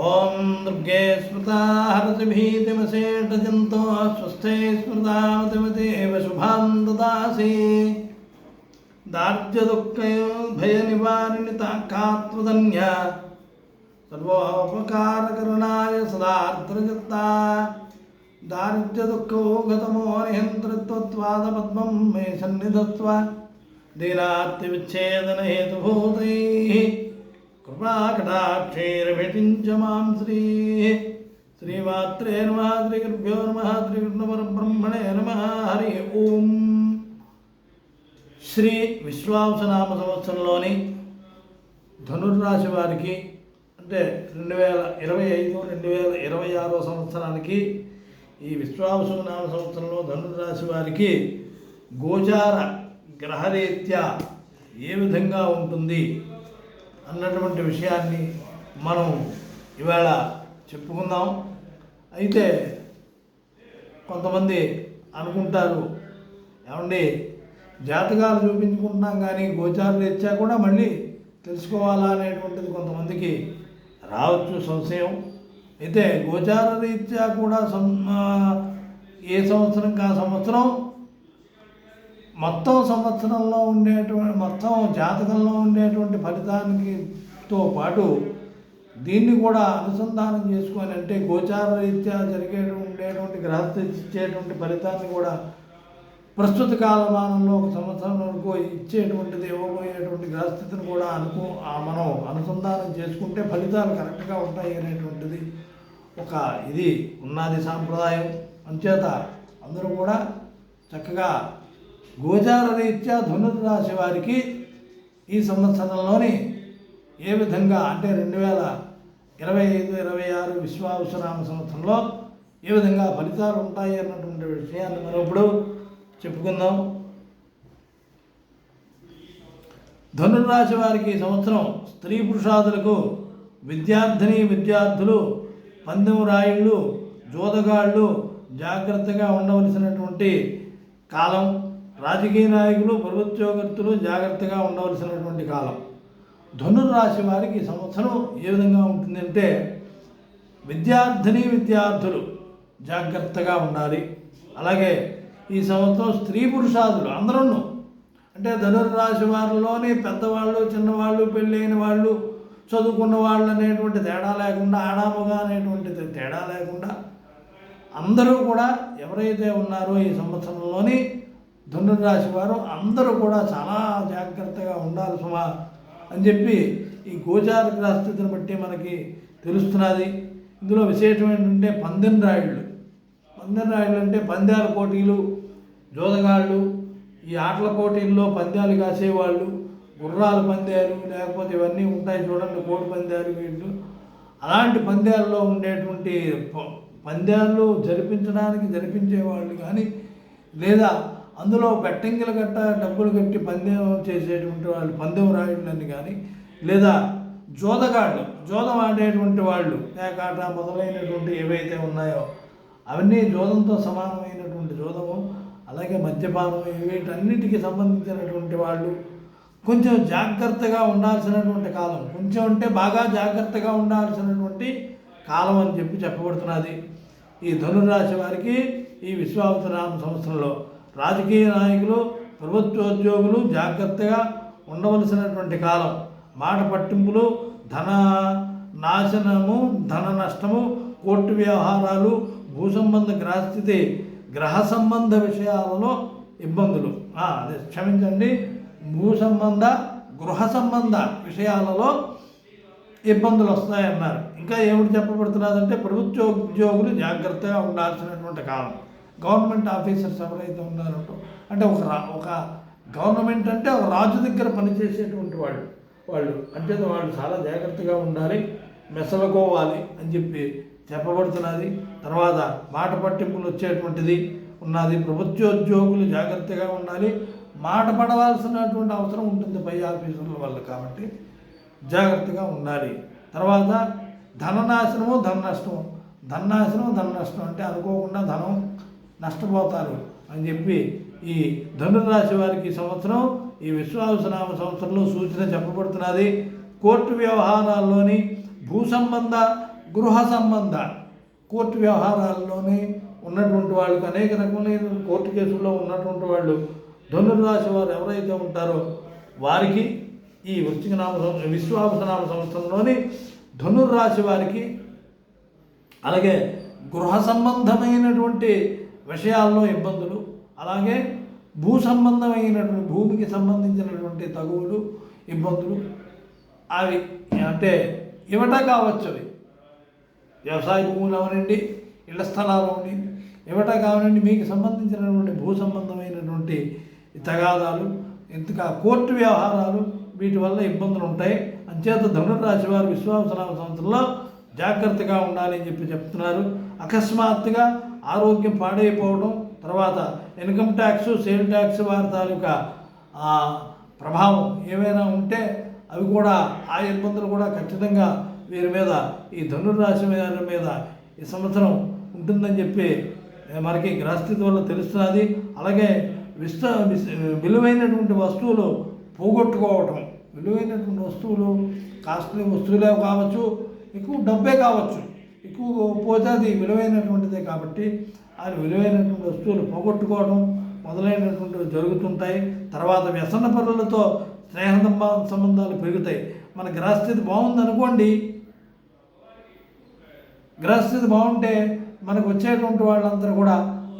ఓం దుర్గే స్మృతా హరతి భీతిమశేషజంతో స్వస్థే స్మృతామతిమతేవ శుభాం దదాసి దార్ఢ్యదుఃఖయో భయ నివారిణి తాకాత్మధన్య సర్వోపకారకరుణాయ సదార్ద్రజత్తా దారిద్ర్యదుఃఖో గతమో కృపాకటాక్షేరభిటించ మాం శ్రీ శ్రీమాత్రే నమ శ్రీగురుభ్యో నమ శ్రీకృష్ణపరబ్రహ్మణే నమ హరి ఓం. శ్రీ విశ్వావసనామ సంవత్సరంలోని ధనుర్రాశి వారికి అంటే రెండు వేల ఇరవై ఐదు రెండు వేల ఇరవై ఆరో సంవత్సరానికి ఈ విశ్వావసనామ సంవత్సరంలో ధనుర్రాశి వారికి గోచార గ్రహరీత్యా ఏ విధంగా ఉంటుంది? అన్నటువంటి విషయాన్ని మనం ఇవాళ చెప్పుకుందాం. అయితే కొంతమంది అనుకుంటారు ఏమండి జాతకాలు చూపించుకుంటున్నాం కానీ గోచార రీత్యా కూడా మళ్ళీ తెలుసుకోవాలా అనేటువంటిది కొంతమందికి రావచ్చు సంశయం. అయితే గోచార రీత్యా కూడా సం ఏ సంవత్సరం కా సంవత్సరం మొత్తం సంవత్సరంలో ఉండేటువంటి మొత్తం జాతకంలో ఉండేటువంటి ఫలితానికి తో పాటు దీన్ని కూడా అనుసంధానం చేసుకొని అంటే గోచార రీత్యా జరిగే ఉండేటువంటి గ్రహస్థితి ఇచ్చేటువంటి ఫలితాన్ని కూడా ప్రస్తుత కాలమానంలో ఒక సంవత్సరం వరకు ఇచ్చేటువంటిది ఇవ్వబోయేటువంటి గ్రహస్థితిని కూడా అనుకో ఆ మనం అనుసంధానం చేసుకుంటే ఫలితాలు కరెక్ట్గా ఉంటాయి అనేటువంటిది ఒక ఇది ఉన్నది సాంప్రదాయం. అంచేత అందరూ కూడా చక్కగా గోచార రీత్యా ధనుర్రాశి వారికి ఈ సంవత్సరంలోని ఏ విధంగా అంటే రెండు వేల ఇరవై ఐదు ఇరవై ఆరు విశ్వావసరామ సంవత్సరంలో ఏ విధంగా ఫలితాలు ఉంటాయి అన్నటువంటి విషయాన్ని మనం ఇప్పుడు చెప్పుకుందాం ధనుర్రాశి వారికి ఈ సంవత్సరం స్త్రీ పురుషాదులకు విద్యార్థిని విద్యార్థులు పందెం రాయుళ్ళు జోదగాళ్ళు జాగ్రత్తగా ఉండవలసినటువంటి కాలం. రాజకీయ నాయకులు ప్రభుత్వోగర్తులు జాగ్రత్తగా ఉండవలసినటువంటి కాలం. ధనుర్రాశి వారికి ఈ సంవత్సరం ఏ విధంగా ఉంటుందంటే విద్యార్థిని విద్యార్థులు జాగ్రత్తగా ఉండాలి. అలాగే ఈ సంవత్సరం స్త్రీ పురుషాదులు అందరూ అంటే ధనుర్రాశి వారిలోని పెద్దవాళ్ళు చిన్నవాళ్ళు పెళ్ళైన వాళ్ళు చదువుకున్న వాళ్ళు అనేటువంటి తేడా లేకుండా ఆడామగా అనేటువంటి తేడా లేకుండా అందరూ కూడా ఎవరైతే ఉన్నారో ఈ సంవత్సరంలోని ధనుర్రాశి వారు అందరూ కూడా చాలా జాగ్రత్తగా ఉండాలి సుమా అని చెప్పి ఈ గోచార గ్రహస్థితిని బట్టి మనకి తెలుస్తున్నది. ఇందులో విశేషం ఏంటంటే పందెం రాయుళ్ళు. పందెం రాయుళ్ళు అంటే పందాల పోటీలు జోదగాళ్ళు ఈ ఆటల పోటీల్లో పందాలు కాసేవాళ్ళు గుర్రాల పందాలు లేకపోతే ఇవన్నీ ఉంటాయి చూడండి కోడి పందాలు వీళ్ళు. అలాంటి పందాల్లో ఉండేటువంటి ప- పందాలు జరిపించడానికి జరిపించేవాళ్ళు కానీ లేదా అందులో బెట్టింగులు గట్ట డబ్బులు కట్టి పందెం చేసేటువంటి వాళ్ళు పందెం రాయుళ్ళని కానీ లేదా జోదగాళ్ళు జోదం ఆడేటువంటి వాళ్ళు పేకాట మొదలైనటువంటి ఏవైతే ఉన్నాయో అవన్నీ జోదంతో సమానమైనటువంటి జోదము అలాగే మద్యపానం వీటన్నిటికీ సంబంధించినటువంటి వాళ్ళు కొంచెం జాగ్రత్తగా ఉండాల్సినటువంటి కాలం కొంచెం అంటే బాగా జాగ్రత్తగా ఉండాల్సినటువంటి కాలం అని చెప్పి చెప్పబడుతున్నది. ఈ ధనురాశి వారికి ఈ విశ్వావసనామ సంవత్సరంలో రాజకీయ నాయకులు ప్రభుత్వోద్యోగులు జాగ్రత్తగా ఉండవలసినటువంటి కాలం. మాట పట్టింపులు ధన నాశనము ధన నష్టము కోర్టు వ్యవహారాలు భూ సంబంధ గ్రహస్థితి గ్రహ సంబంధ విషయాలలో ఇబ్బందులు. అదే క్షమించండి. భూ సంబంధ గృహ సంబంధ విషయాలలో ఇబ్బందులు వస్తాయన్నారు. ఇంకా ఏమిటి చెప్పబడుతున్నదంటే ప్రభుత్వ ఉద్యోగులు జాగ్రత్తగా ఉండాల్సినటువంటి కాలం. గవర్నమెంట్ ఆఫీసర్స్ ఎవరైతే ఉన్నారో అంటే ఒక రా ఒక గవర్నమెంట్ అంటే ఒక రాజు దగ్గర పనిచేసేటువంటి వాళ్ళు వాళ్ళు. అంటే వాళ్ళు చాలా జాగ్రత్తగా ఉండాలి మెసలుకోవాలి అని చెప్పి చెప్పబడుతున్నది. తర్వాత మాట పట్టింపులు వచ్చేటువంటిది ఉన్నది. ప్రభుత్వోద్యోగులు జాగ్రత్తగా ఉండాలి. మాట పడవలసినటువంటి అవసరం ఉంటుంది పై ఆఫీసర్ల వల్ల కాబట్టి జాగ్రత్తగా ఉండాలి. తర్వాత ధననాశనము ధన నష్టము ధననాశనం ధన నష్టం అంటే అనుకోకుండా ధనం నష్టపోతారు అని చెప్పి ఈ ధనురాశి వారికి సంవత్సరం ఈ విశ్వావసనామ సంవత్సరంలో సూచన చెప్పబడుతున్నది. కోర్టు వ్యవహారాల్లోని భూ సంబంధ గృహ సంబంధ కోర్టు వ్యవహారాల్లోనే ఉన్నటువంటి వాళ్ళకి అనేక రకమైన కోర్టు కేసుల్లో ఉన్నటువంటి వాళ్ళు ధనుర్రాశి వారు ఎవరైతే ఉంటారో వారికి ఈ వృశ్చిక నామ సం- విశ్వావసనామ సంవత్సరంలోని ధనుర్రాశి వారికి అలాగే గృహ సంబంధమైనటువంటి విషయాల్లో ఇబ్బందులు అలాగే భూ సంబంధమైనటువంటి భూమికి సంబంధించినటువంటి తగువులు ఇబ్బందులు అవి అంటే ఇవట కావచ్చు అవి. వ్యవసాయ భూములు అవనండి ఇళ్ళ స్థలాలు అవనండి ఇవట కావనండి మీకు సంబంధించినటువంటి భూ సంబంధమైనటువంటి తగాదాలు ఇంతగా కోర్టు వ్యవహారాలు వీటి వల్ల ఇబ్బందులు ఉంటాయి. అంచేత ధనురాశి వారు విశ్వాసనామ సంవత్సరంలో జాగ్రత్తగా ఉండాలి అని చెప్పి చెప్తున్నారు. అకస్మాత్తుగా ఆరోగ్యం పాడైపోవడం తర్వాత ఇన్కమ్ ట్యాక్స్ సేల్ ట్యాక్స్ వారి తాలూకా ప్రభావం ఏమైనా ఉంటే అవి కూడా ఆ ఇబ్బందులు కూడా ఖచ్చితంగా వీరి మీద ఈ ధనుర్రాశి వారి మీద ఈ సంవత్సరం ఉంటుందని చెప్పి మనకి గ్రహస్థితి వల్ల తెలుస్తున్నది. అలాగే విస్త విలువైనటువంటి వస్తువులు పోగొట్టుకోవటం. విలువైనటువంటి వస్తువులు కాస్ట్లీ వస్తువులే కావచ్చు ఎక్కువ డబ్బే కావచ్చు. ఎక్కువ పోతే అది విలువైనటువంటిదే కాబట్టి ఆ విలువైనటువంటి వస్తువులు పోగొట్టుకోవడం మొదలైనటువంటివి జరుగుతుంటాయి. తర్వాత వ్యసన పనులతో స్నేహ సంబంధాలు పెరుగుతాయి. మన గ్రహస్థితి బాగుందనుకోండి గ్రహస్థితి బాగుంటే మనకు వచ్చేటువంటి వాళ్ళందరూ కూడా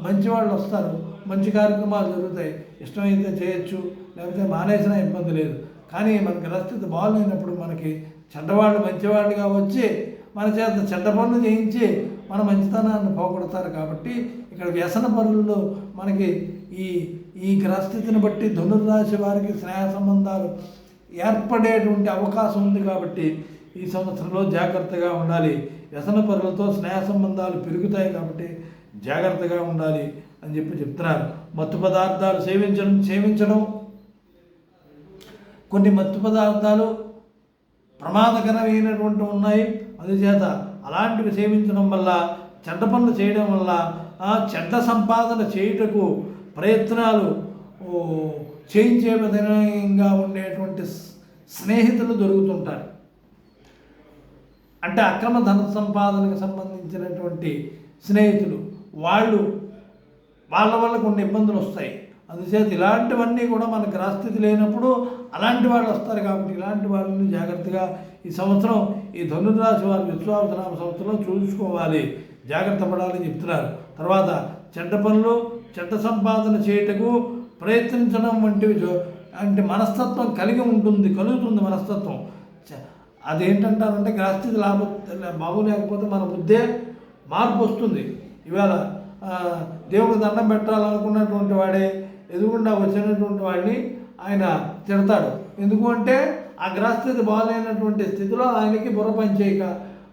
మంచి వాళ్ళు వస్తారు. మంచి కార్యక్రమాలు జరుగుతాయి. ఇష్టమైతే చేయొచ్చు లేకపోతే మానేసినా ఇబ్బంది లేదు. కానీ మన గ్రహస్థితి బాగాలేనప్పుడు మనకి చెడ్డవాళ్ళు మంచివాళ్ళుగా వచ్చి మన చేత చెడ్డ పనులు చేయించి మన మంచితనాన్ని పోగొడతారు కాబట్టి ఇక్కడ వ్యసన పనుల్లో మనకి ఈ ఈ గ్రహస్థితిని బట్టి ధనుర్రాశి వారికి స్నేహ సంబంధాలు ఏర్పడేటువంటి అవకాశం ఉంది కాబట్టి ఈ సంవత్సరంలో జాగ్రత్తగా ఉండాలి. వ్యసన పరులతో స్నేహ సంబంధాలు పెరుగుతాయి కాబట్టి జాగ్రత్తగా ఉండాలి అని చెప్పి చెప్తున్నారు. మత్తు పదార్థాలు సేవించడం సేవించడం కొన్ని మత్తు పదార్థాలు ప్రమాదకరమైనటువంటి ఉన్నాయి. అందుచేత అలాంటివి సేవించడం వల్ల చెడ్డ పనులు చేయడం వల్ల ఆ చెడ్డ సంపాదన చేయుటకు ప్రయత్నాలు చేయించే విధంగా ఉండేటువంటి స్నేహితులు దొరుకుతుంటారు. అంటే అక్రమ ధన సంపాదనకు సంబంధించినటువంటి స్నేహితులు వాళ్ళు వాళ్ళ వల్ల కొన్ని ఇబ్బందులు వస్తాయి. అందుచేత ఇలాంటివన్నీ కూడా మనకు గ్రహస్థితి లేనప్పుడు అలాంటి వాళ్ళు వస్తారు కాబట్టి ఇలాంటి వాళ్ళని జాగ్రత్తగా ఈ సంవత్సరం ఈ ధనుర్రాశి వారి విశ్వాసనామ సంస్థలో చూసుకోవాలి. జాగ్రత్త పడాలని చెప్తున్నారు. తర్వాత చెడ్డ పనులు చెడ్డ సంపాదన చేయటకు ప్రయత్నించడం వంటివి అంటే మనస్తత్వం కలిగి ఉంటుంది కలుగుతుంది మనస్తత్వం. చ- అదేంటంటారంటే గ్రహస్థితి లాభ బాగోలేకపోతే మన బుద్ధే మార్పు వస్తుంది. ఇవాళ దేవుడు దండం పెట్టాలనుకున్నటువంటి వాడే ఎదుగుండా వచ్చినటువంటి వాడిని ఆయన తిడతాడు. ఎందుకు అంటే ఆ గ్రహస్థితి బాగాలేనటువంటి స్థితిలో ఆయనకి బుర్ర పనిచేయక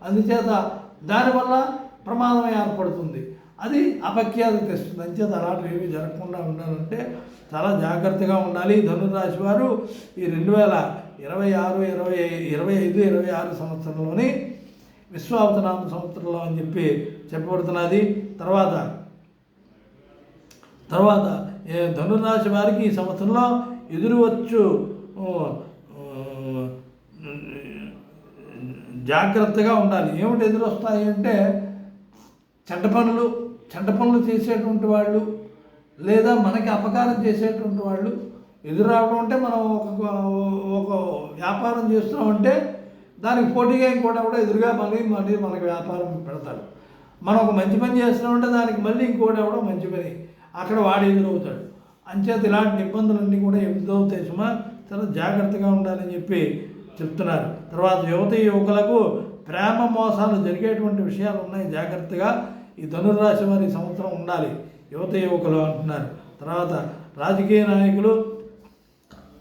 అందుచేత దానివల్ల ప్రమాదం ఏర్పడుతుంది. అది అపఖ్యాతి తెస్తుంది. అంచేత అలాంటివి ఏమీ జరగకుండా ఉండాలంటే చాలా జాగ్రత్తగా ఉండాలి. ధనురాశి వారు ఈ రెండు వేల ఇరవై ఆరు ఇరవై ఇరవై ఐదు ఇరవై ఆరు సంవత్సరంలోని విశ్వావతనామ సంవత్సరంలో అని చెప్పి చెప్పబడుతున్నది. తర్వాత తర్వాత ధనురాశి వారికి ఈ సంవత్సరంలో ఎదురువచ్చు వచ్చు. జాగ్రత్తగా ఉండాలి. ఏమిటి ఎదురొస్తాయి అంటే చెడ్డ పనులు చెడ్డ పనులు చేసేటువంటి వాళ్ళు లేదా మనకి అపకారం చేసేటువంటి వాళ్ళు ఎదురావడం అంటే మనం ఒక ఒక వ్యాపారం చేస్తున్నామంటే దానికి పోటీగా ఇంకోటి కూడా ఎదురుగా మళ్ళీ మళ్ళీ మనకి వ్యాపారం పెడతాడు. మనం ఒక మంచి పని చేస్తున్నామంటే దానికి మళ్ళీ ఇంకోటి ఎవడో మంచి పని అక్కడ వాడు ఎదురవుతాడు. అంచేత ఇలాంటి ఇబ్బందులన్నీ కూడా ఎదురవుతాయి సుమా. చాలా జాగ్రత్తగా ఉండాలని చెప్పి చెప్తున్నారు. తర్వాత యువత యువకులకు ప్రేమ మోసాలు జరిగేటువంటి విషయాలు ఉన్నాయి. జాగ్రత్తగా ఈ ధనుర్రాశి వారి సంవత్సరం ఉండాలి. యువత యువకులు అంటున్నారు. తర్వాత రాజకీయ నాయకులు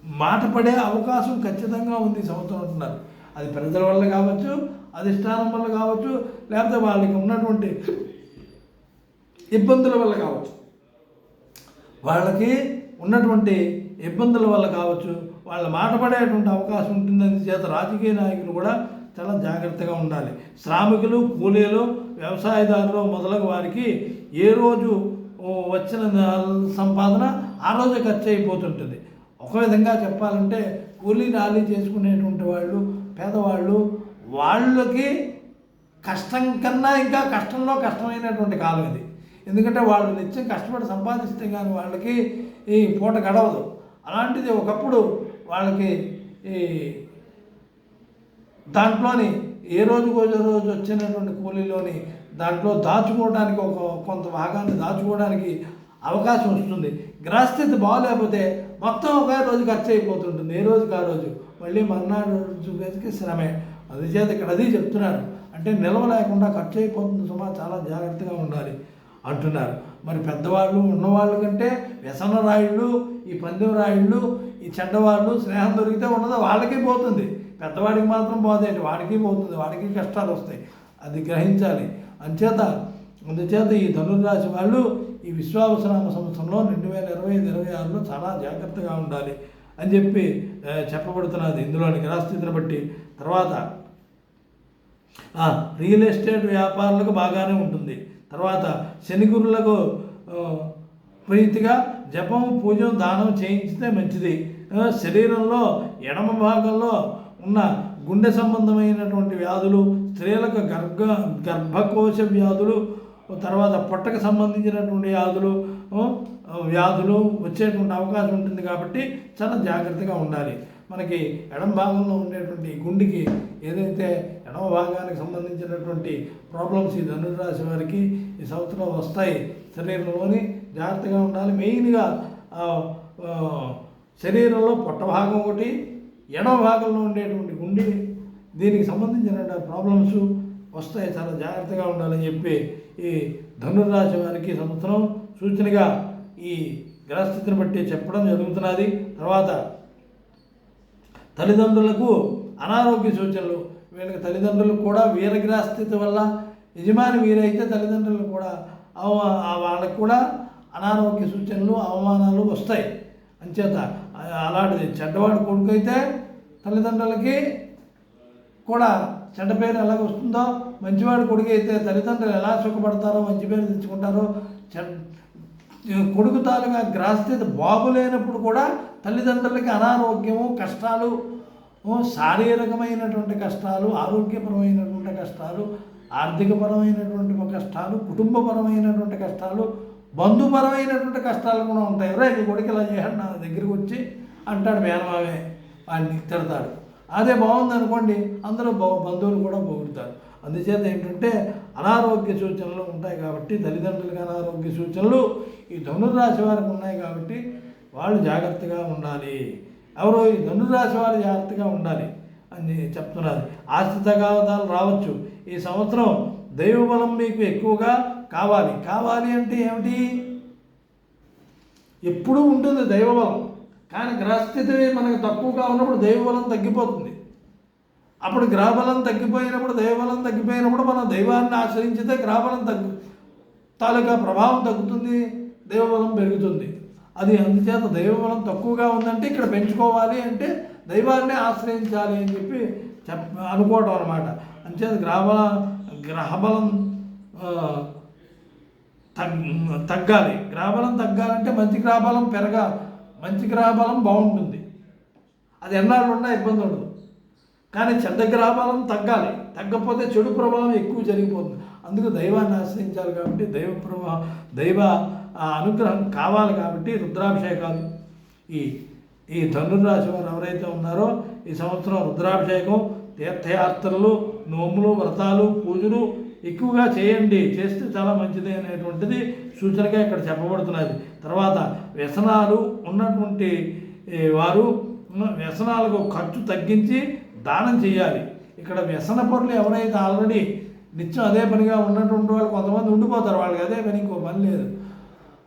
మాట పడే అవకాశం ఖచ్చితంగా ఉంది సంవత్సరం అంటున్నారు. అది ప్రజల వల్ల కావచ్చు అధిష్టానం వల్ల కావచ్చు లేకపోతే వాళ్ళకి ఉన్నటువంటి ఇబ్బందుల వల్ల కావచ్చు. వాళ్ళకి ఉన్నటువంటి ఇబ్బందుల వల్ల కావచ్చు. వాళ్ళ మాట పడేటువంటి అవకాశం ఉంటుందని చేత రాజకీయ నాయకులు కూడా చాలా జాగ్రత్తగా ఉండాలి. శ్రామికులు కూలీలు వ్యవసాయదారులు మొదలగు వారికి ఏ రోజు వచ్చిన సంపాదన ఆ రోజే ఖర్చు అయిపోతుంటుంది ఒక విధంగా చెప్పాలంటే కూలీ నాలి చేసుకునేటువంటి వాళ్ళు పేదవాళ్ళు వాళ్ళకి కష్టం కన్నా ఇంకా కష్టంలో కష్టమైనటువంటి కాలం ఇది. ఎందుకంటే వాళ్ళు నిత్యం కష్టపడి సంపాదిస్తే కానీ వాళ్ళకి ఈ పూట గడవదు. అలాంటిది ఒకప్పుడు వాళ్ళకి ఈ దాంట్లోని ఏ రోజు రోజు వచ్చినటువంటి కూలీలోని దాంట్లో దాచుకోవడానికి ఒక కొంత భాగాన్ని దాచుకోవడానికి అవకాశం వస్తుంది. గ్రహస్థితి బాగోలేకపోతే మొత్తం ఒకే రోజు ఖర్చు అయిపోతుంటుంది. ఏ రోజుకి ఆ రోజు? మళ్ళీ మర్నాడు రోజు గదికి శ్రమే. చేత ఇక్కడ అది చెప్తున్నారు. అంటే నిల్వ లేకుండా ఖర్చు అయిపోతుంది సుమా చాలా జాగ్రత్తగా ఉండాలి అంటున్నారు. మరి పెద్దవాళ్ళు ఉన్నవాళ్ళు కంటే వ్యసన రాయుళ్ళు ఈ పందెం రాయుళ్ళు ఈ చెడ్డవాళ్ళు స్నేహం దొరికితే ఉన్నదో వాళ్ళకి పోతుంది. పెద్దవాడికి మాత్రం పోదేంటి వాడికి పోతుంది వాడికి కష్టాలు వస్తాయి. అది గ్రహించాలి. అంచేత అందుచేత ఈ ధనుర్రాశి వాళ్ళు ఈ విశ్వావసనామ సంవత్సరంలో రెండు వేల ఇరవై ఐదు ఇరవై ఆరులో చాలా జాగ్రత్తగా ఉండాలి అని చెప్పి చెప్పబడుతున్నది. ఇందులోని గ్రహస్థితిని బట్టి. తర్వాత రియల్ ఎస్టేట్ వ్యాపారులకు బాగానే ఉంటుంది. తర్వాత శని గురులకు ప్రీతిగా జపం పూజ దానం చేయించితే మంచిది. శరీరంలో ఎడమ భాగంలో ఉన్న గుండె సంబంధమైనటువంటి వ్యాధులు స్త్రీలకు గర్భ గర్భకోశ వ్యాధులు తర్వాత పొట్టకు సంబంధించినటువంటి వ్యాధులు వ్యాధులు వచ్చేటువంటి అవకాశం ఉంటుంది కాబట్టి చాలా జాగ్రత్తగా ఉండాలి. మనకి ఎడమ భాగంలో ఉండేటువంటి గుండెకి ఏదైతే ఎడమ భాగానికి సంబంధించినటువంటి ప్రాబ్లమ్స్ ఈ ధనురాశి వారికి ఈ సంవత్సరం వస్తాయి శరీరంలోని జాగ్రత్తగా ఉండాలి. మెయిన్గా శరీరంలో పొట్ట భాగం ఒకటి ఎడమ భాగంలో ఉండేటువంటి గుండె దీనికి సంబంధించిన ప్రాబ్లమ్స్ వస్తాయి. చాలా జాగ్రత్తగా ఉండాలని చెప్పి ఈ ధనుర్రాశి వారికి సంవత్సరం సూచనగా ఈ గ్రహస్థితిని బట్టి చెప్పడం జరుగుతున్నది. తర్వాత తల్లిదండ్రులకు అనారోగ్య సూచనలు వీళ్ళకి తల్లిదండ్రులకు కూడా వీరగ్రహస్థితి వల్ల యజమాని వీరైతే తల్లిదండ్రులు కూడా అవ- వాళ్ళకు కూడా అనారోగ్య సూచనలు అవమానాలు వస్తాయి. అంచేత అలాంటిది. చెడ్డవాడు కొడుకు అయితే తల్లిదండ్రులకి కూడా చెడ్డ పేరు ఎలాగ వస్తుందో మంచివాడు కొడుకు అయితే తల్లిదండ్రులు ఎలా సుఖపడతారో మంచి పేరు తెచ్చుకుంటారో కొడుకు తాలూకా గ్రహస్థితి బాగులేనప్పుడు కూడా తల్లిదండ్రులకి అనారోగ్యము కష్టాలు శారీరకమైనటువంటి కష్టాలు ఆరోగ్యపరమైనటువంటి కష్టాలు ఆర్థికపరమైనటువంటి కష్టాలు కుటుంబపరమైనటువంటి కష్టాలు బంధుపరమైనటువంటి కష్టాలు కూడా ఉంటాయి. రే నీ కొడుకు ఇలా చేశాడు నా దగ్గరికి వచ్చి అంటాడు మేనమామే వాడిని తిడతాడు. అదే బాగుంది అనుకోండి అందరూ బంధువులు కూడా పొగుడుతారు. అందుచేత ఏంటంటే అనారోగ్య సూచనలు ఉంటాయి కాబట్టి తల్లిదండ్రులకు అనారోగ్య సూచనలు ఈ ధనుర్రాశి వారికి ఉన్నాయి కాబట్టి వాళ్ళు జాగ్రత్తగా ఉండాలి. ఎవరో ఈ ధనుర్రాశి వారు జాగ్రత్తగా ఉండాలి అని చెప్తున్నారు. ఆస్తి తగాదాలు రావచ్చు. ఈ సంవత్సరం దైవబలం మీకు ఎక్కువగా కావాలి. కావాలి అంటే ఏమిటి? ఎప్పుడూ ఉంటుంది దైవబలం. కానీ గ్రహస్థితి మనకు తక్కువగా ఉన్నప్పుడు దైవబలం తగ్గిపోతుంది. అప్పుడు గ్రహబలం తగ్గిపోయినప్పుడు దైవబలం తగ్గిపోయినప్పుడు మనం దైవాన్ని ఆశ్రయించితే గ్రహబలం తగ్గు తాలూకా ప్రభావం తగ్గుతుంది దైవబలం పెరుగుతుంది. అది అందుచేత దైవబలం తక్కువగా ఉందంటే ఇక్కడ పెంచుకోవాలి అంటే దైవాన్ని ఆశ్రయించాలి అని చెప్పి చెప్ అనుకోవటం అనమాట అంచేత గ్రహబల గ్రహబలం తగ్- తగ్గాలి. గ్రహబలం తగ్గాలంటే మంచి గ్రహబలం పెరగాలి. మంచి గ్రహబలం బాగుంటుంది. అది ఎన్నాళ్ళు ఉన్నా ఇబ్బంది ఉండదు. కానీ చెడ్డ గ్రహబలం తగ్గాలి. తగ్గకపోతే చెడు ప్రభావం ఎక్కువ జరిగిపోతుంది. అందుకు దైవాన్ని ఆశ్రయించాలి కాబట్టి దైవ ప్రభావం దైవ అనుగ్రహం కావాలి కాబట్టి రుద్రాభిషేకాలు. ఈ ఈ ధనుర్రాశి వారు ఎవరైతే ఉన్నారో ఈ సంవత్సరం రుద్రాభిషేకం తీర్థయాత్రలు నోములు వ్రతాలు పూజలు ఎక్కువగా చేయండి. చేస్తే చాలా మంచిది అనేటువంటిది సూచనగా ఇక్కడ చెప్పబడుతున్నది. తర్వాత వ్యసనాలు ఉన్నటువంటి వారు వ్యసనాలకు ఖర్చు తగ్గించి దానం చేయాలి. ఇక్కడ వ్యసన పనులు ఎవరైతే ఆల్రెడీ నిత్యం అదే పనిగా ఉన్నటువంటి వాళ్ళు కొంతమంది ఉండిపోతారు. వాళ్ళకి అదే పని ఇంకో పని లేదు.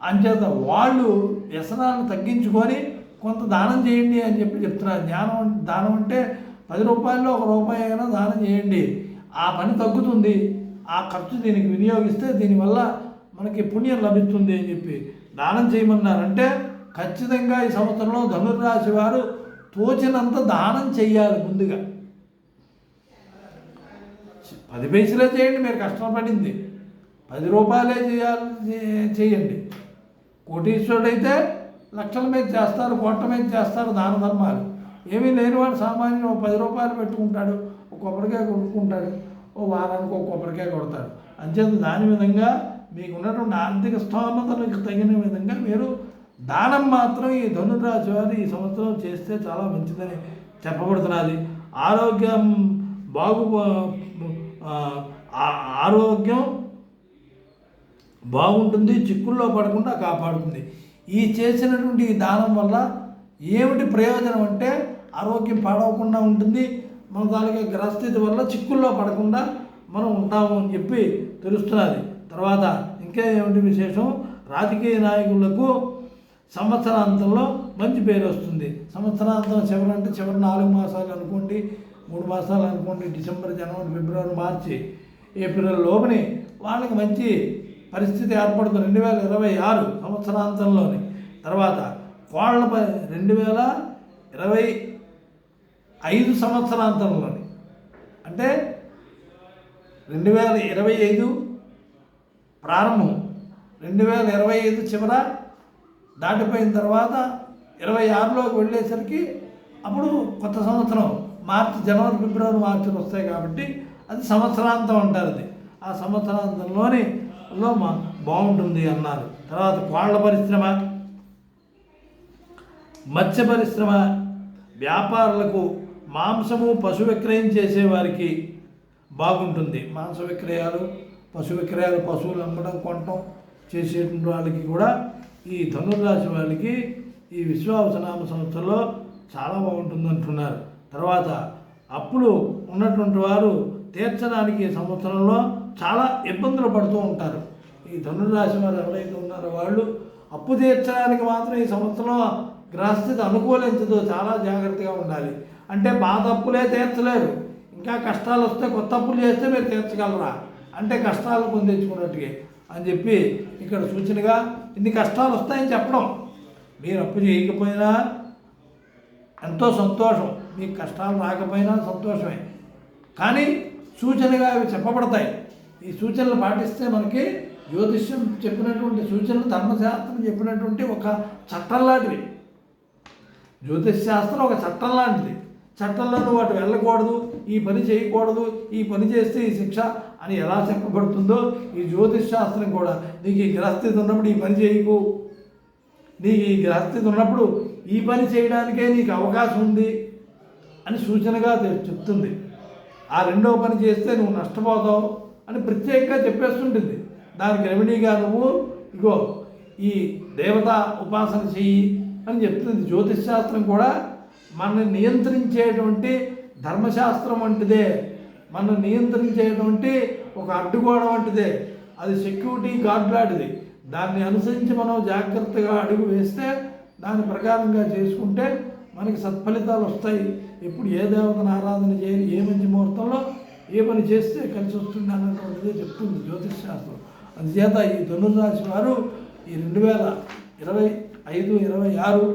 అంచేత వాళ్ళు వ్యసనాలను తగ్గించుకొని కొంత దానం చేయండి అని చెప్పి చెప్తున్నారు. జ్ఞానం దానం అంటే పది రూపాయల్లో ఒక రూపాయి అయినా దానం చేయండి. ఆ పని తగ్గుతుంది. ఆ ఖర్చు దీనికి వినియోగిస్తే దీనివల్ల మనకి పుణ్యం లభిస్తుంది అని చెప్పి దానం చేయమన్నారంటే ఖచ్చితంగా ఈ సంవత్సరంలో ధనుర్రాశి వారు తోచినంత దానం చెయ్యాలి ముందుగా. పది పైసలే చేయండి మీరు కష్టపడింది. పది రూపాయలే చేయాలి చేయండి. కోటీశ్వరుడైతే లక్షల మీద చేస్తారు కోట్ల మీద చేస్తారు దాన ధర్మాలు. ఏమీ లేనివాడు సామాన్యం ఒక పది రూపాయలు పెట్టుకుంటాడు ఒక కొబ్బరికాయ కొనుక్కుంటాడు. ఓ వారానికి ఒక కొబ్బరికాయ కొడతాడు అంచేత దాని విధంగా మీకు ఉన్నటువంటి ఆర్థిక స్తోమతలకు తగిన విధంగా మీరు దానం మాత్రం ఈ ధనురాశి వారు ఈ సంవత్సరం చేస్తే చాలా మంచిదని చెప్పబడుతున్నది. ఆరోగ్యం బాగు ఆరోగ్యం బాగుంటుంది చిక్కుల్లో పడకుండా కాపాడుతుంది. ఈ చేసినటువంటి ఈ దానం వల్ల ఏమిటి ప్రయోజనం అంటే ఆరోగ్యం పాడవకుండా ఉంటుంది మన దానికి గ్రహస్థితి వల్ల చిక్కుల్లో పడకుండా మనం ఉంటాము అని చెప్పి తెలుస్తున్నది. తర్వాత ఇంకా ఏమిటి విశేషం? రాజకీయ నాయకులకు సంవత్సరాంతంలో మంచి పేరు వస్తుంది. సంవత్సరాంతం చివరి అంటే చివరి నాలుగు మాసాలు అనుకోండి మూడు మాసాలు అనుకోండి డిసెంబర్ జనవరి ఫిబ్రవరి మార్చి ఏప్రిల్ లోపుని వాళ్ళకి మంచి పరిస్థితి ఏర్పడుతుంది రెండు వేల ఇరవై ఆరు సంవత్సరాంతంలోని. తర్వాత కోళ్ళ ప రెండు వేల ఇరవై ఐదు సంవత్సరాంతంలోని అంటే రెండు వేల ఇరవై ఐదు ప్రారంభం రెండు వేల ఇరవై ఐదు చివర దాటిపోయిన తర్వాత ఇరవై ఆరులోకి వెళ్ళేసరికి అప్పుడు కొత్త సంవత్సరం మార్చి జనవరి ఫిబ్రవరి మార్చిలు వస్తాయి కాబట్టి అది సంవత్సరాంతం అంటారు అది. ఆ సంవత్సరాంతంలోని లో మా బాగుంటుంది అన్నారు. తర్వాత కోళ్ళ పరిశ్రమ మత్స్య పరిశ్రమ వ్యాపారులకు మాంసము పశు విక్రయం చేసేవారికి బాగుంటుంది. మాంస విక్రయాలు పశు విక్రయాలు పశువులు అమ్మడం కొనటం చేసేటువంటి వాళ్ళకి కూడా ఈ ధనుర్రాశి వాళ్ళకి ఈ విశ్వావసనామ సంస్థలో చాలా బాగుంటుంది అంటున్నారు. తర్వాత అప్పులు ఉన్నటువంటి వారు తీర్చడానికి సంవత్సరంలో చాలా ఇబ్బందులు పడుతూ ఉంటారు. ఈ ధనుర్రాశి వారు ఎవరైతే ఉన్నారో వాళ్ళు అప్పు తీర్చడానికి మాత్రం ఈ సంవత్సరం గ్రహస్థితి అనుకూలించదు. చాలా జాగ్రత్తగా ఉండాలి. అంటే పాత అప్పులే తీర్చలేరు. ఇంకా కష్టాలు వస్తే కొత్త అప్పులు చేస్తే మీరు తీర్చగలరా? అంటే కష్టాలు కొని అని చెప్పి ఇక్కడ సూచనగా ఇన్ని కష్టాలు వస్తాయని చెప్పడం. మీరు అప్పు చేయకపోయినా ఎంతో సంతోషం. మీకు కష్టాలు రాకపోయినా సంతోషమే. కానీ సూచనగా అవి చెప్పబడతాయి. ఈ సూచనలు పాటిస్తే మనకి జ్యోతిష్యం చెప్పినటువంటి సూచనలు ధర్మశాస్త్రం చెప్పినటువంటి ఒక చట్టం లాంటివి జ్యోతిష్ శాస్త్రం ఒక చట్టం లాంటిది. చట్టంలో నువ్వు అటు వెళ్ళకూడదు ఈ పని చేయకూడదు ఈ పని చేస్తే ఈ శిక్ష అని ఎలా చెప్పబడుతుందో ఈ జ్యోతిష్ శాస్త్రం కూడా నీకు ఈ గ్రహస్థితి ఉన్నప్పుడు ఈ పని చేయకు. నీకు ఈ గ్రహస్థితి ఉన్నప్పుడు ఈ పని చేయడానికే నీకు అవకాశం ఉంది అని సూచనగా చెప్తుంది. ఆ రెండవ పని చేస్తే నువ్వు నష్టపోతావు అని ప్రత్యేకంగా చెప్పేస్తుంటుంది. దానికి రెమెడీగా నువ్వు ఇగో ఈ దేవత ఉపాసన చెయ్యి అని చెప్తుంది. జ్యోతిష్ శాస్త్రం కూడా మనల్ని నియంత్రించేటువంటి ధర్మశాస్త్రం వంటిదే. మనం నియంత్రించేటువంటి ఒక అడ్డుగోడ వంటిదే. అది సెక్యూరిటీ గార్డ్ లాంటిది. దాన్ని అనుసరించి మనం జాగ్రత్తగా అడుగు వేస్తే దాని ప్రకారంగా చేసుకుంటే మనకి సత్ఫలితాలు వస్తాయి. ఇప్పుడు ఏ దేవతను ఆరాధన చేయాలి ఏ మంచి ముహూర్తంలో ఏ పని చేస్తే కలిసి వస్తుంది అన్నటువంటిది చెప్తుంది జ్యోతిష్ శాస్త్రం అందుచేత ఈ ధనుర్రాశి వారు ఈ రెండు వేల ఇరవై ఐదు ఇరవై ఆరు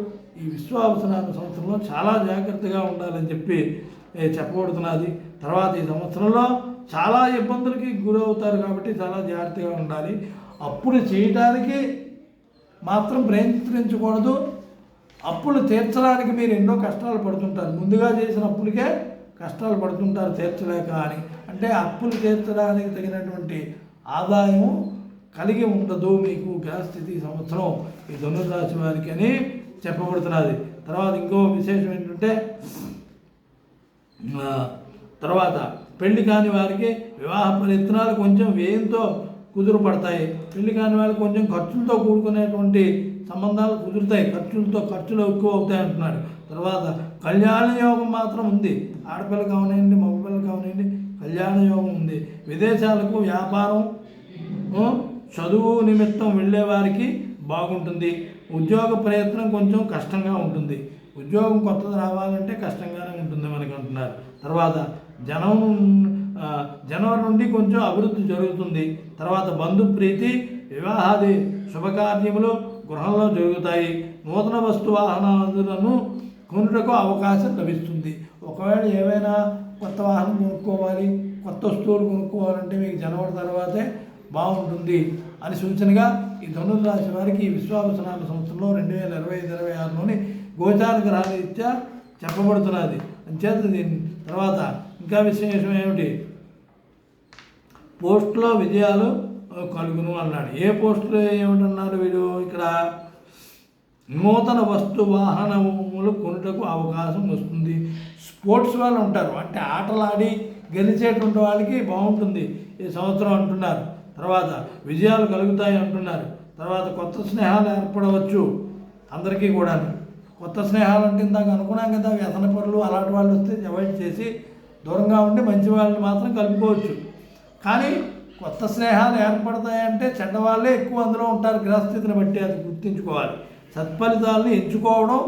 ఈ విశ్వావసనామ సంవత్సరంలో చాలా జాగ్రత్తగా ఉండాలని చెప్పి చెప్పబడుతున్నది. తర్వాత ఈ సంవత్సరంలో చాలా ఇబ్బందులకి గురవుతారు కాబట్టి చాలా జాగ్రత్తగా ఉండాలి. అప్పులు చేయటానికి మాత్రం ప్రయత్నించకూడదు. అప్పులు తీర్చడానికి మీరు ఎన్నో కష్టాలు పడుతుంటారు. ముందుగా చేసిన అప్పులకే కష్టాలు పడుతుంటారు తీర్చలేక అని. అంటే అప్పులు తీర్చడానికి తగినటువంటి ఆదాయం కలిగి ఉండదు మీకు గ్యాస్ స్థితి సంవత్సరం ఈ ధనుర్రాశి వారికి అని చెప్పబడుతున్నది. తర్వాత ఇంకో విశేషం ఏంటంటే తర్వాత పెళ్ళి కాని వారికి వివాహ ప్రయత్నాలు కొంచెం వ్యయంతో కుదురు పడతాయి. పెళ్ళి కాని వారికి కొంచెం ఖర్చులతో కూడుకునేటువంటి సంబంధాలు కుదురుతాయి. ఖర్చులతో ఖర్చులు ఎక్కువ అవుతాయి అంటున్నాడు. తర్వాత కళ్యాణ యోగం మాత్రం ఉంది. ఆడపిల్ల కావనండి మగపిల్ల కావనండి కళ్యాణ యోగం ఉంది. విదేశాలకు వ్యాపారం చదువు నిమిత్తం వెళ్ళేవారికి బాగుంటుంది. ఉద్యోగ ప్రయత్నం కొంచెం కష్టంగా ఉంటుంది. ఉద్యోగం కొత్తది రావాలంటే కష్టంగానే ఉంటుంది మనకి అంటున్నారు. తర్వాత జనం జనవరి నుండి కొంచెం అభివృద్ధి జరుగుతుంది. తర్వాత బంధు ప్రీతి వివాహాది శుభకార్యములు గృహంలో జరుగుతాయి. నూతన వస్తు వాహనాలను కొనుటకు అవకాశం లభిస్తుంది. ఒకవేళ ఏవైనా కొత్త వాహనం కొనుక్కోవాలి కొత్త వస్తువులు కొనుక్కోవాలంటే మీకు జనవరి తర్వాతే బాగుంటుంది అని సూచనగా ఈ ధనుర్రాశి వారికి ఈ విశ్వావసనామ సంవత్సరంలో రెండు వేల ఇరవై ఐదు ఇరవై ఆరులోని గోచార గ్రహరీత్యా చెప్పబడుతున్నది. అంచేత దీని తర్వాత ఇంకా విశేషం ఏమిటి? పోస్టులో విజయాలు కలుగును అన్నాడు. ఏ పోస్టులో ఏమిటన్నారు వీడు? ఇక్కడ నూతన వస్తు వాహనములు కొనుటకు అవకాశం వస్తుంది. స్పోర్ట్స్ వాళ్ళు ఉంటారు. అంటే ఆటలాడి గెలిచేటువంటి వాళ్ళకి బాగుంటుంది. ఈ సంవత్సరం అంటున్నారు. తర్వాత విజయాలు కలుగుతాయి అంటున్నారు. తర్వాత కొత్త స్నేహాలు ఏర్పడవచ్చు అందరికీ కూడా కొత్త స్నేహాలు అంటే ఇందాక అనుకున్నాం కదా వ్యసన పనులు అలాంటి వాళ్ళు వస్తే అవాయిడ్ చేసి దూరంగా ఉండి మంచి వాళ్ళని మాత్రం కలుపుకోవచ్చు. కానీ కొత్త స్నేహాలు ఏర్పడతాయంటే చెడ్డవాళ్ళే ఎక్కువ అందులో ఉంటారు. గ్రహస్థితిని బట్టి అది గుర్తుంచుకోవాలి. సత్ఫలితాలను ఎంచుకోవడం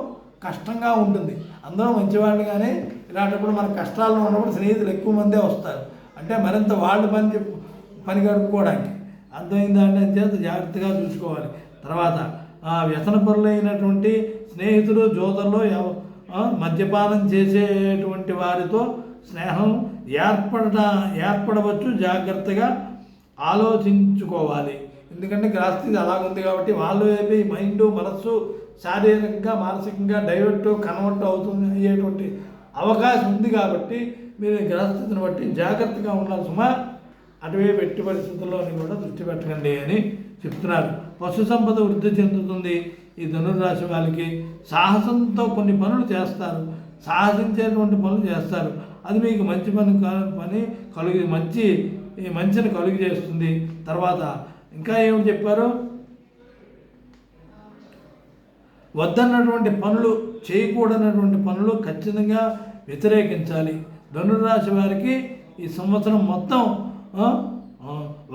కష్టంగా ఉంటుంది. అందరూ మంచివాళ్ళు కానీ ఇలాంటప్పుడు మన కష్టాల్లో ఉన్నప్పుడు స్నేహితులు ఎక్కువ మందే వస్తారు. అంటే మరింత వాళ్ళు పని చెప్పు పని గడుపుకోవడానికి. అర్థమైందా అంటే చేత జాగ్రత్తగా చూసుకోవాలి. తర్వాత ఆ వ్యసనపరులైనటువంటి స్నేహితులు జోదర్లో మద్యపానం చేసేటువంటి వారితో స్నేహం ఏర్పడ ఏర్పడవచ్చు. జాగ్రత్తగా ఆలోచించుకోవాలి. ఎందుకంటే గ్రహస్థితి అలాగుంది కాబట్టి వాళ్ళు ఏమి మైండ్ మనస్సు శారీరకంగా మానసికంగా డైవర్ట్ కన్వర్ట్ అవుతుంది అయ్యేటువంటి అవకాశం ఉంది కాబట్టి మీరు గ్రహస్థితిని బట్టి జాగ్రత్తగా ఉండాలి. సుమా అటవీ పెట్టి పరిస్థితుల్లోని కూడా దృష్టి పెట్టకండి అని చెప్తున్నారు. పశు సంపద వృద్ధి చెందుతుంది. ఈ ధనుర్రాశి వాళ్ళకి సాహసంతో కొన్ని పనులు చేస్తారు. సాహసించేటువంటి పనులు చేస్తారు. అది మీకు మంచి పని పని కలుగు మంచి మంచిని కలుగు చేస్తుంది. తర్వాత ఇంకా ఏమి చెప్పారు? వద్దన్నటువంటి పనులు చేయకూడనటువంటి పనులు ఖచ్చితంగా వ్యతిరేకించాలి. ధనుర్రాశి వారికి ఈ సంవత్సరం మొత్తం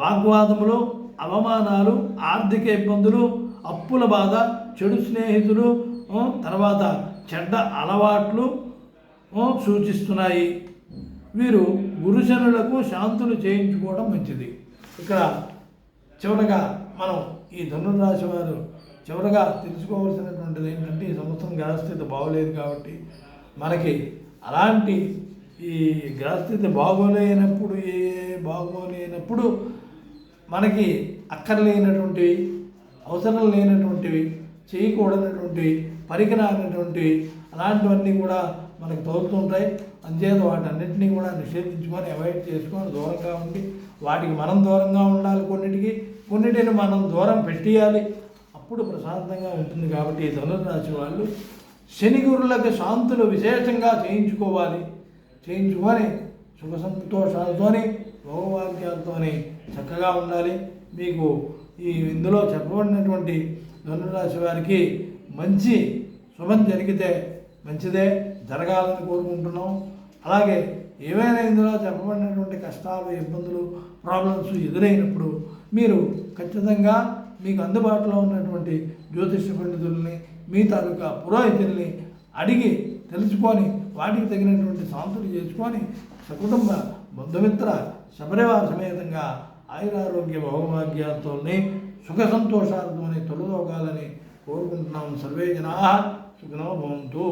వాగ్వాదములు అవమానాలు ఆర్థిక ఇబ్బందులు అప్పుల బాధ చెడు స్నేహితులు తర్వాత చెడ్డ అలవాట్లు సూచిస్తున్నాయి. వీరు గురుజనులకు శాంతులు చేయించుకోవడం మంచిది. ఇక్కడ చివరగా మనం ఈ ధనురాశి వారు చివరగా తెలుసుకోవాల్సినటువంటిది ఏంటంటే ఈ సంవత్సరం గ్రహస్థితి బాగోలేదు కాబట్టి మనకి అలాంటి ఈ గ్రహస్థితి బాగోలేనప్పుడు ఏ బాగోలేనప్పుడు మనకి అక్కర్లేనటువంటివి అవసరం లేనటువంటివి చేయకూడనటువంటివి పరికరానటువంటివి అలాంటివన్నీ కూడా మనకు తోలుతుంటాయి అంచేత వాటన్నిటినీ కూడా నిషేధించుకొని అవాయిడ్ చేసుకొని దూరంగా ఉండి వాటికి మనం దూరంగా ఉండాలి కొన్నిటికి. కొన్నిటిని మనం దూరం పెట్టేయాలి. అప్పుడు ప్రశాంతంగా ఉంటుంది కాబట్టి ఈ ధనుర్రాశి వాళ్ళు శని గురులకు శాంతులు విశేషంగా చేయించుకోవాలి. చేయించుకొని సుఖ సంతోషాలతోని భోగవాక్యాలతోని చక్కగా ఉండాలి. మీకు ఈ ఇందులో చెప్పబడినటువంటి ధనురాశి వారికి మంచి శుభం జరిగితే మంచిదే జరగాలని కోరుకుంటున్నాం. అలాగే ఏవైనా ఇందులో చెప్పబడినటువంటి కష్టాలు ఇబ్బందులు ప్రాబ్లమ్స్ ఎదురైనప్పుడు మీరు ఖచ్చితంగా మీకు అందుబాటులో ఉన్నటువంటి జ్యోతిష పండితుల్ని మీ తాలూకా పురోహితుల్ని అడిగి తెలుసుకొని వాటికి తగినటువంటి శాంతులు చేసుకొని సకుటుంబ బంధుమిత్ర శబరివార సమేతంగా ఆయురారోగ్య భోగభాగ్యాలతోనే సుఖ సంతోషాలతోనే తొలదోగాలని కోరుకుంటున్నాం. సర్వే జనా సుఖనో భవంతు.